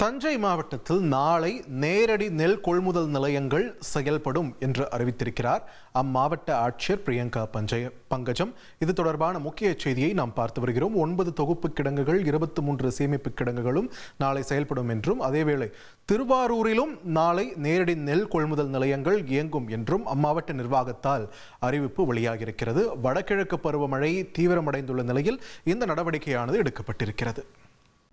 தஞ்சை மாவட்டத்தில் நாளை நேரடி நெல் கொள்முதல் நிலையங்கள் செயல்படும் என்று அறிவித்திருக்கிறார். அம்மாவட்ட ஆட்சியர் பிரியங்கா பஞ்சய பங்கஜம். இது தொடர்பான முக்கிய செய்தியை நாம் பார்த்து வருகிறோம். ஒன்பது தொகுப்பு கிடங்குகள் இருபத்தி மூன்று சேமிப்பு கிடங்குகளும் நாளை செயல்படும் என்றும் அதேவேளை திருவாரூரிலும் நாளை நேரடி நெல் கொள்முதல் நிலையங்கள் இயங்கும் என்றும் அம்மாவட்ட நிர்வாகத்தால் அறிவிப்பு வெளியாகியிருக்கிறது. வடகிழக்கு பருவமழை தீவிரமடைந்துள்ள நிலையில் இந்த நடவடிக்கையானது எடுக்கப்பட்டிருக்கிறது.